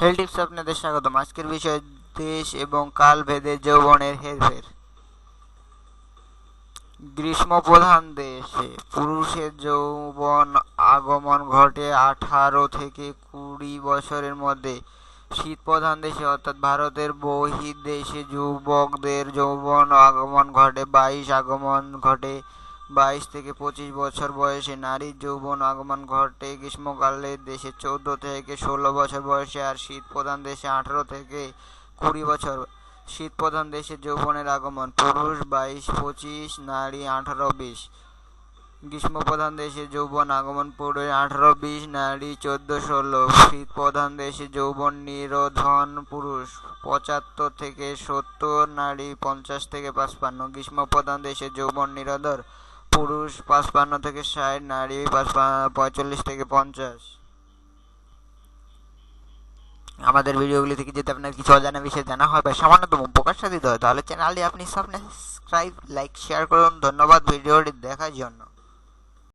হেল tips আপনাদের স্বাগতম। আজকের বিষয় দেশ এবং কাল ভেদে যৌবনের হেরফের। গ্রীষ্ম প্রধান দেশে পুরুষের যৌবন আগমন ঘটে আঠারো থেকে কুড়ি বছরের মধ্যে। শীত প্রধান দেশে অর্থাৎ ভারতের বহির্দেশে যুবকদের যৌবন আগমন ঘটে, বাইশ আগমন ঘটে। বাইশ থেকে পঁচিশ বছর বয়সে নারীর যৌবন আগমন ঘটে গ্রীষ্মকালে দেশে চৌদ্দ থেকে ষোলো বছর বয়সে আর শীত প্রধান দেশে আঠারো থেকে কুড়ি বছর। শীত প্রধান দেশে যৌবনের আগমন, পুরুষ বাইশ, পঁচিশ, নারী আঠারো, বিশ। গ্রীষ্ম প্রধান দেশে যৌবন আগমন, পুরুষ আঠারো, বিশ, নারী চোদ্দ, ষোলো। শীত প্রধান দেশে যৌবন, নিরোধন পুরুষ পঁচাত্তর থেকে সত্তর, নারী পঞ্চাশ থেকে পাঁচপান্ন। গ্রীষ্ম প্রধান দেশে যৌবন, নিরোধর পুরুষ পাঁচপান্ন থেকে ষাট, নারী পঁয়তাল্লিশ থেকে পঞ্চাশ। আমাদের ভিডিওগুলি থেকে যদি আপনার কিছু অজানা বিষয় জানা হয় বা সামান্যতম উপকার সাধিত হয়, তাহলে চ্যানেলটি আপনি সাবস্ক্রাইব লাইক শেয়ার করুন। ধন্যবাদ ভিডিওটি দেখার জন্য।